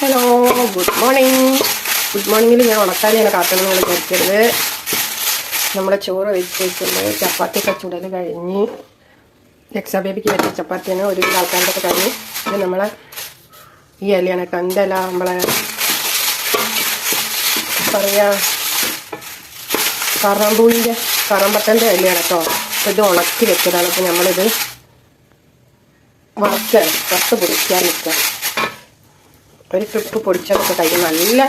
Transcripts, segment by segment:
Hello good morning. Good മോർണിംഗിൽ ഞാൻ ഉണക്കാനാണ് കാക്കണം നിങ്ങൾ വിചാരിക്കരുത് നമ്മുടെ ചോറ് വെച്ച് വെച്ചിട്ടുണ്ട് ചപ്പാത്തി കച്ചുടൽ കഴിഞ്ഞ് രക്ഷാ ബേബിക്ക് വെച്ച ചപ്പാത്തിയാണ് ഒരു ആൾക്കാരുടെ കഴിഞ്ഞ് ഇത് നമ്മളെ ഈ ഇലയാണ് കന്തല നമ്മളെ പറയാ കറമ്പൂവിന്റെ കറമ്പത്തന്റെ ഇലയാണ് കേട്ടോ. ഇത് ഉണക്കി വെച്ചതാണ്. അപ്പോൾ നമ്മളിത് വറുത്ത് വറുത്ത് പൊടിക്കാൻ നിൽക്കുക. ഒരു ട്രിപ്പ് പൊടിച്ചൊക്കെ നല്ല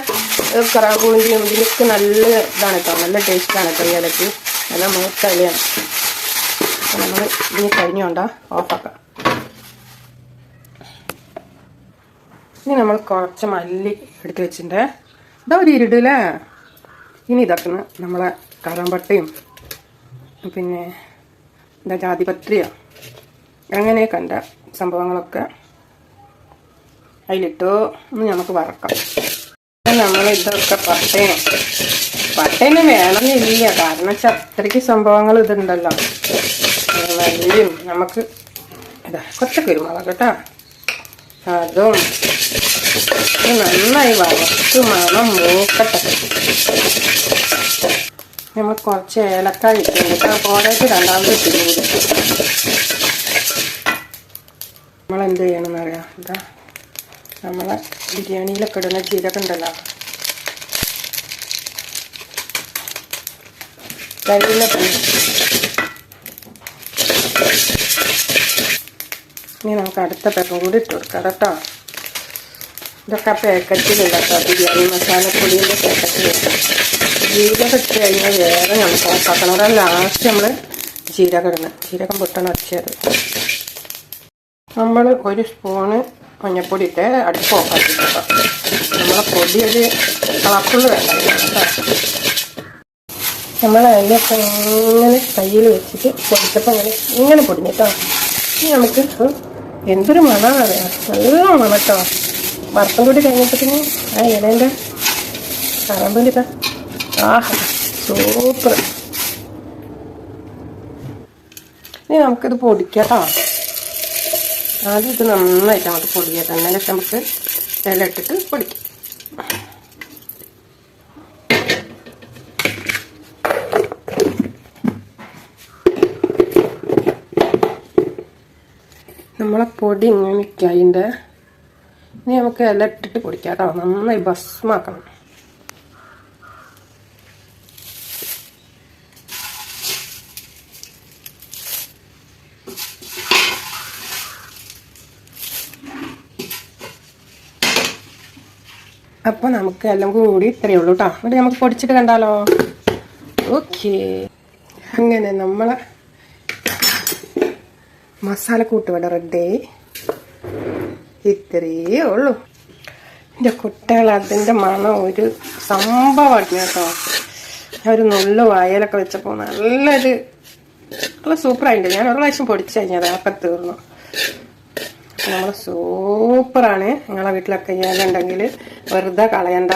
കറാമ്പൂവിന്റെയും ഇതിലൊക്കെ നല്ല ഇതാണ് കേട്ടോ നല്ല ടേസ്റ്റാണ് കേട്ടോ ഇലക്ക്. നല്ല മൂത്ത ഇലയാണ്. അപ്പോൾ നമ്മൾ ഇനി കഴിഞ്ഞോണ്ടാ ഓഫാക്കാം ഇനി നമ്മൾ കുറച്ച് മല്ലി എടുത്ത് വെച്ചിട്ടുണ്ട്. ഇതാ ഒരു ഇരുടല്ലേ ഇനി ഇതാക്കുന്ന നമ്മളെ കറമ്പട്ടയും. പിന്നെ എന്താ ജാതിപത്രിയോ. അങ്ങനെ കണ്ട സംഭവങ്ങളൊക്കെ. അതിലിട്ടു ഒന്ന് നമുക്ക് വറക്കാം. നമ്മൾ ഇതൊക്കെ പട്ടേനെ. പട്ടേനെ വേണമെന്നില്ല. കാരണം വെച്ചാൽ അത്രയ്ക്ക് സംഭവങ്ങൾ ഇതുണ്ടല്ലോ. വലിയും നമുക്ക് ഇതാ കൊച്ച കുരുമുളക് കേട്ടോ. അതും നന്നായി വറുത്ത് മണം മൂക്കട്ടെ. നമ്മൾ കുറച്ച് ഏലക്കായ ഇട്ടുണ്ട് കേട്ടോ. രണ്ടാമത് ഇട്ടിട്ടുണ്ട്. നമ്മൾ എന്ത് ചെയ്യണമെന്നറിയാം? ഇതാ നമ്മളെ ബിരിയാണിയിലൊക്കെ ഇടുന്ന ജീരകം ഉണ്ടല്ലോ. കരിയിലൊക്കെ ഇനി നമുക്ക് അടുത്ത പേപ്പം കൂടി ഇട്ട് കൊടുക്കാം കേട്ടോ. ഇതൊക്കെ പാക്കറ്റിലുള്ള ബിരിയാണി മസാലപ്പൊടിയുടെ പാക്കറ്റിൽ ജീരകം ഇട്ട് കഴിഞ്ഞാൽ വേറെ നമുക്ക് ഓഫാക്കണം ലാസ്റ്റ് നമ്മൾ ജീരകം ഇടണം ജീരകം പൊട്ടണം അച്ചത് നമ്മൾ ഒരു സ്പൂണ് മഞ്ഞപ്പൊടി ഇട്ട് അടുപ്പ് ഓഫാക്കി കേട്ടോ. നമ്മളെ പൊടി ഒരു കളർഫുള്ള് വേണ്ട നമ്മൾ അതിനൊക്കെ ഇങ്ങനെ കയ്യിൽ വെച്ചിട്ട് പൊടിച്ചപ്പോൾ അങ്ങനെ ഇങ്ങനെ പൊടിഞ്ഞു ഇനി നമുക്ക് എന്തൊരു മണമാണ് നല്ല മണം കേട്ടോ. വറുത്തും കൂടി കഴിഞ്ഞപ്പോഴത്തേന് ആ ഇലേന്റെ കറമ്പലിതാ ആഹാ സൂപ്പർ. ഇനി നമുക്കിത് പൊടിക്കാം കേട്ടോ. ആദ്യം ഇത് നന്നായിട്ട് അങ്ങോട്ട് പൊടിയാം അങ്ങനെ ശേഷം നമുക്ക് ഇല ഇട്ടിട്ട് പൊടിക്കാം. നമ്മളെ പൊടി ഇങ്ങനെ നിൽക്കുക അതിന്റെ ഇനി നമുക്ക് ഇല ഇട്ടിട്ട് പൊടിക്കാം കേട്ടോ. നന്നായി ഭസ്മാക്കണം. അപ്പോൾ നമുക്ക് എല്ലാം കൂടി ഇത്രയേ ഉള്ളൂ കേട്ടോ എന്നിട്ട് നമുക്ക് പൊടിച്ചിട്ട് കണ്ടാലോ? ഓക്കെ. അങ്ങനെ നമ്മളെ മസാല ഇവിടെ റെഡി ഇത്രയേ ഉള്ളൂ. എന്റെ കുട്ടികൾ അതിന്റെ മണം ഒരു സംഭവമാണ് കേട്ടോ. ഞാൻ ഒരു നുള്ളു വായലൊക്കെ വെച്ചപ്പോൾ നല്ലൊരു നല്ല സൂപ്പറായിട്ടുണ്ട് ഞാൻ ഒരു പ്രാവശ്യം പൊടിച്ചു കഴിഞ്ഞത് അപ്പം തീർന്നു. നമ്മൾ സൂപ്പറാണ്. നിങ്ങളെ വീട്ടിലൊക്കെ ചെയ്യാനുണ്ടെങ്കിൽ വെറുതെ കളയണ്ട.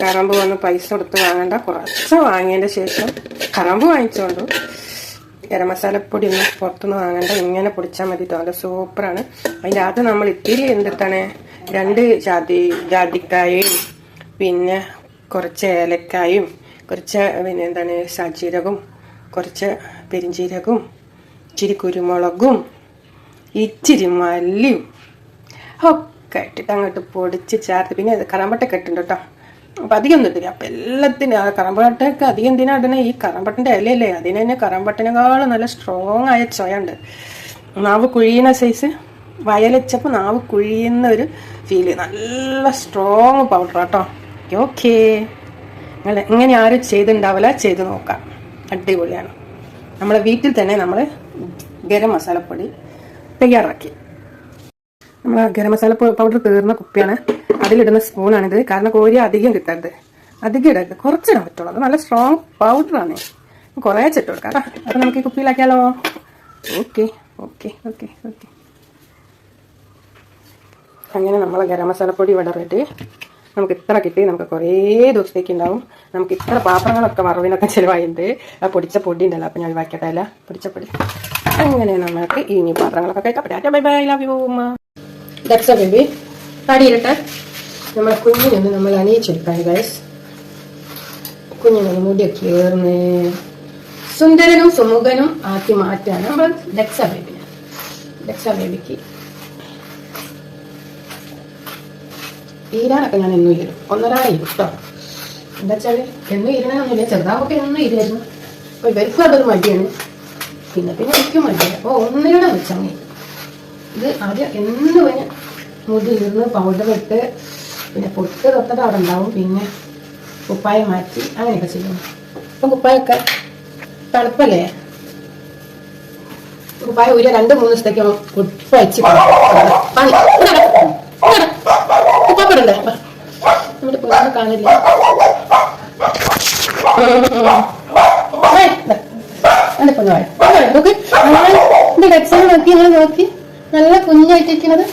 കറമ്പ് വന്ന് പൈസ കൊടുത്ത് വാങ്ങണ്ട. കുറച്ച് വാങ്ങിയതിന്റെ ശേഷം കറമ്പ് വാങ്ങിച്ചുകൊണ്ടു ഗരം മസാലപ്പൊടി ഒന്നും പുറത്തുനിന്ന് വാങ്ങണ്ട. ഇങ്ങനെ പൊടിച്ചാൽ മതി തോന്നല സൂപ്പറാണ്. അതിന്റെ അകത്ത് നമ്മൾ ഇത്തിരി എന്തിട്ടാണ്? രണ്ട് ജാതി ജാതിക്കായും പിന്നെ കുറച്ച് ഏലക്കായും കുറച്ച് പിന്നെ എന്താണ്? സജീരകവും കുറച്ച് പെരിഞ്ചീരകവും ഇച്ചിരി കുരുമുളകും ഇച്ചിരി മല്ലിയും ഒക്കെ ഇട്ടിട്ട് അങ്ങോട്ട് പൊടിച്ച് ചേർത്ത്. പിന്നെ അത് കറമ്പട്ടൊക്കെ ഇട്ടുണ്ട് കേട്ടോ. അപ്പം അധികം ഒന്നും ഇട്ടില്ല. അപ്പം എല്ലാത്തിനും ആ കറമ്പട്ടൊക്കെ അധികം എന്തിനാ ഇടണേ? ഈ കറമ്പട്ടന്റെ ഇലയല്ലേ? അതിന് തന്നെ കറമ്പട്ടിനേക്കാളും നല്ല സ്ട്രോങ് ആയ ചോയുണ്ട് നാവ് കുഴിയുന്ന സൈസ് വയലച്ചപ്പോൾ നാവ് കുഴിയുന്ന ഒരു ഫീൽ നല്ല സ്ട്രോങ് പൗഡർ കേട്ടോ. ഓക്കേ നിങ്ങൾ ഇങ്ങനെ ആരും ചെയ്തിണ്ടാവില്ല ചെയ്ത് നോക്കാം. അടിപൊളിയാണ്. നമ്മളെ വീട്ടിൽ തന്നെ നമ്മൾ ഗരം മസാലപ്പൊടി തയ്യാറാക്കി. നമ്മൾ ഗരം മസാല പൗഡർ തീർന്ന കുപ്പിയാണ്. അതിലിടുന്ന സ്പൂണാണിത്. കാരണം കോരി അധികം കിട്ടരുത്. അധികം ഇടരുത്. കുറച്ചിടാൻ പറ്റുള്ളൂ. അത് നല്ല സ്ട്രോങ് പൗഡറാണ് കുറേ ചിട്ട് കൊടുക്കാം. കേട്ടോ അപ്പം നമുക്ക് ഈ കുപ്പിയിലാക്കിയാലോ? Okay okay okay okay. അങ്ങനെ നമ്മൾ ഗരം മസാലപ്പൊടി ഇവിടെ റെഡി നമുക്ക് ഇത്ര കിട്ടി. നമുക്ക് കുറേ ദിവസത്തേക്ക് ഉണ്ടാവും. നമുക്ക് ഇത്ര പാത്രങ്ങളൊക്കെ വറവിനൊക്കെ ചിലവായിട്ടുണ്ട് ആ പൊടിച്ച പൊടി ഉണ്ടല്ലോ അപ്പം ഞാൻ ഒഴിവാക്കട്ടെ അല്ല? പൊടിച്ച പൊടി. അങ്ങനെ നമ്മൾക്ക് ഇനി പാത്രങ്ങളൊക്കെ കേൾക്കാം bye bye love you baby തടിയിലിട്ടെ നമ്മളെ കുഞ്ഞിനൊന്ന് നമ്മൾ അണിയിച്ചെടുക്കാൻ ഗൈസ് കുഞ്ഞിനൊന്ന് മുടിയൊക്കെ ഏർന്ന് സുന്ദരനും സുമുഖനും ആക്കി മാറ്റാൻ നമ്മൾ ഡെക്സ ബേബിനെ ഡെക്സ ബേബിക്ക് ഈരാനൊക്കെ ഞാൻ എന്നും ഇരും ഒന്നരാ ഇരും കേട്ടോ എന്താ വെച്ചാൽ എന്നും ഇരുന്നൊന്നുമില്ല ചെറുതാവൊക്കെ എന്നും ഇരുന്നു ഒരു അതൊരു മടിയാണ്. പിന്നെ പിന്നെ എനിക്കും മതി അപ്പോൾ ഒന്നിരുടെ വെച്ചാൽ ഇത് ആദ്യം എന്ത് പിന്നെ മുടി ഇരുന്ന് പൗഡർ ഇട്ട് പിന്നെ പൊട്ട് തൊട്ടത് അവിടെ ഉണ്ടാവും. പിന്നെ കുപ്പായ മാറ്റി അങ്ങനെയൊക്കെ ചെയ്യും. അപ്പം കുപ്പായൊക്കെ തണുപ്പല്ലേ? കുപ്പായ ഒരു രണ്ട് മൂന്ന് ദിവസത്തേക്ക് കുപ്പയച്ച് നമ്മുടെ പൊന്നു കാണില്ല എന്റെ പൊന്നു വായ ഡെക്സൺ നോക്കി ഞങ്ങൾ നോക്കി. നല്ല കുഞ്ഞായിട്ടിരിക്കുന്നത്.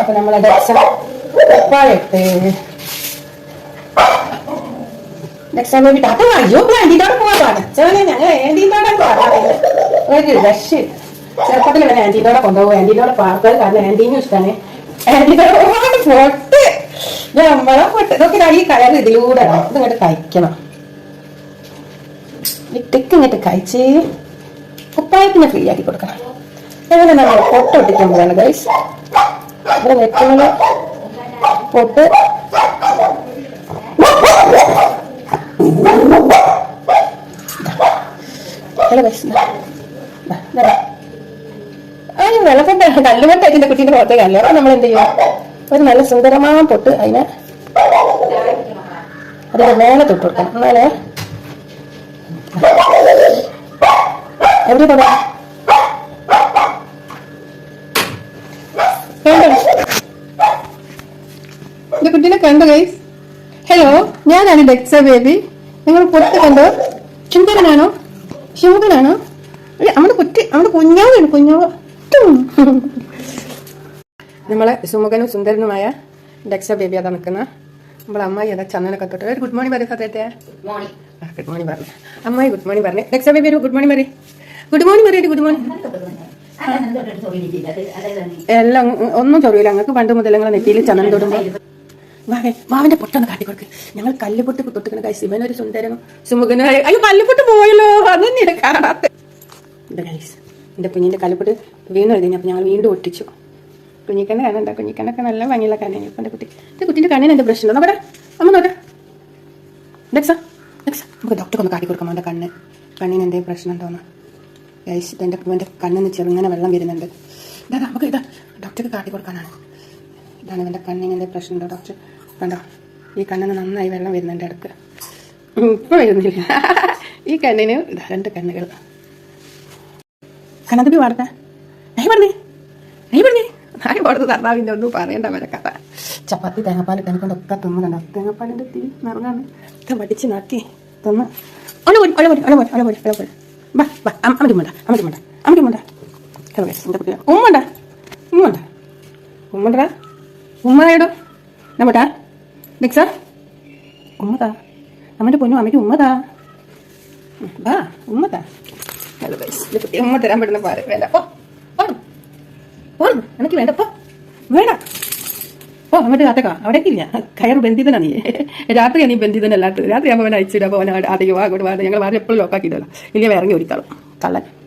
അപ്പൊ നമ്മൾ ഒരു ചെറുപ്പത്തിൽ വരെ ആന്റിയോടെ കൊണ്ടുപോകും ആന്റീനോടെ കാരണം ആന്റീനും ഇഷ്ടമാണ്. പൊട്ട്. നോക്കി ഈ കയറ് ഇതിലൂടെ ഇതിങ്ങോട്ട് കഴിക്കണം ഇട്ടേക്ക് ഇങ്ങോട്ട് കഴിച്ച് കുപ്പായത്തിന് ഫ്രീ ആക്കി കൊടുക്കണം. അങ്ങനെ നമ്മൾ പൊട്ട് ഒട്ടിക്കാൻ പോവാണ് ഗൈസ് ഇവിടെ വെക്കുന്നത് പൊട്ട്. വെള്ളപ്പൊട്ടാണ് കല്ലുമൊട്ട ഇതിന്റെ കുട്ടീന്റെ പുറത്തെ കല്ല് അപ്പൊ നമ്മൾ എന്ത് ചെയ്യും? ഒരു നല്ല സുന്ദരമായ പൊട്ട് അതിനെ അതിന്റെ മേലെ തൊട്ട് കൊടുക്കണം. എന്നാലേ എവിടെ തൊടാ എന്റെ കുട്ടീനെ കണ്ടു ഗൈസ് ഹലോ ഞാനാണ് ഡെക്സ ബേബി. നിങ്ങൾ പുറത്ത് കണ്ടോ? ചുന്തരനാണോ ശുമുഖനാണോ അല്ല നമ്മുടെ കുട്ടി നമ്മുടെ കുഞ്ഞാവാണ് കുഞ്ഞാവ്. നമ്മളെ സുമുഖനും സുന്ദരനുമായ ഡെക്സ ബേബി അതാ നിൽക്കുന്ന. നമ്മളെ അമ്മായി അതാ ചന്ദനൊക്കെ തൊട്ട് ഒരു ഗുഡ് മോർണിംഗ് പറയും സത്യത്തെ ഗുഡ് മോർണിംഗ് പറഞ്ഞു അമ്മായി ഗുഡ് മോർണിംഗ് പറഞ്ഞു. നെക്സ്റ്റ് സമയം വരും ഗുഡ് മോർണിംഗ് പറയും. ഗുഡ് മോർണിംഗ് പറയും ഗുഡ് മോർണിംഗ് എല്ലാം ഒന്നും ചൊറിയില്ല. ഞങ്ങൾക്ക് പണ്ട് മുതൽ ഞങ്ങളെ നെറ്റിയിൽ ചന്ദനം തൊടുമ്പോൾ വാവേ വാവന്റെ പൊട്ടൊന്ന് കാട്ടിക്കൊടുക്ക് ഞങ്ങൾ കല്ലുപൊട്ട് തൊട്ടിക്കണ കൈ ശിവനൊരു സുന്ദരനും സുമുഖനും അയ്യോ കല്ലുപൊട്ട് പോയല്ലോ. അത് തന്നെയാണ് കാണാത്ത. എന്റെ കുഞ്ഞിന്റെ കല്ലുപൊട്ട് വീണ്ടും എഴുതി അപ്പൊ ഞങ്ങൾ വീണ്ടും ഒട്ടിച്ചു. കുഞ്ഞിക്കണ്ണ കാണണ്ട കുഞ്ഞിക്കണ്ണൊക്കെ നല്ല ഭംഗിയുള്ള കണ്ണാണ് ഇപ്പം എന്റെ കുട്ടി. എന്റെ കുട്ടിന്റെ കണ്ണിന് എന്റെ പ്രശ്നം നോക്കട്ടെ അമ്മ നോക്കാം. നമുക്ക് ഡോക്ടർക്ക് ഒന്ന് കാട്ടി കൊടുക്കാം. അവന്റെ കണ്ണ്. കണ്ണിന് എന്തെങ്കിലും പ്രശ്നം ഉണ്ടോന്ന് ഗൈസ് എന്റെ എന്റെ കണ്ണിന് ചെറുങ്ങനെ വെള്ളം വരുന്നുണ്ട്. ഇതാ നമുക്ക് ഇതാ. ഡോക്ടർക്ക് കാട്ടി കൊടുക്കാനാണ്. ഇതാണ് എന്റെ കണ്ണിന് എന്തെങ്കിലും പ്രശ്നമുണ്ടോ ഡോക്ടർ? കണ്ടോ? ഈ കണ്ണിന് നന്നായി വെള്ളം വരുന്നുണ്ട് ഇടയ്ക്ക്. ഇപ്പം വരുന്നില്ല. ഈ കണ്ണിന് രണ്ട് കണ്ണുകൾ. കണ്ണതുബി വാർത്ത നൈ പറഞ്ഞേ. നൈ പറഞ്ഞേ. നായി കൊടുത്ത് തർന്നാവിന്റെ ഒന്നും പറയണ്ട വരെ കഥ. ചപ്പാത്തി തേങ്ങാപ്പാൽ കണിക്കൊണ്ടൊക്കെ തിന്നുന്നുണ്ടോ തേങ്ങാപ്പാലിന്റെ തിരി നിറങ്ങാണ് മടിച്ച് നാക്കി. തിന്ന്. പോരി പോരി പോരി ഒള പോരി ഒള പോരി ബാ ബാ മുണ്ട അമ്മയ്ക്ക് മുണ്ട അമ്മയ്ക്ക് മുണ്ട ഉമ്മണ്ട? ഉമ്മണ്ട? ഉമ്മണ്ടാ? നമ്മട്ടാ ദിക്സ? ഉമ്മതാ. അമ്മന്റെ പൊന്നു അമ്മയ്ക്ക് ഉമ്മതാ. ബാ ഉമ്മതാ. ഉമ്മ തരാൻ പറ്റുന്ന പാൽ വേണ്ട ഓ എനിക്ക് വേണ്ട. വേണ. ഓ അങ്ങോട്ട് കാത്തേക്കാ അവിടേക്ക് ഇല്ല. കയർ ബന്ധിതനാണ് നീ. രാത്രിയാ നീ ബന്ധിതനല്ലാത്തത്. രാത്രി ആകുമ്പോൾ അവൻ അയച്ചിടുക അപ്പോൾ അവൻ ആദ്യം വാ അങ്ങോട്ട് വാ. ഞങ്ങൾ വാരി എപ്പോഴും ലോക്കാക്കിയിട്ടല്ല ഇനി ഇറങ്ങി ഒരുക്കാളും കള്ളൻ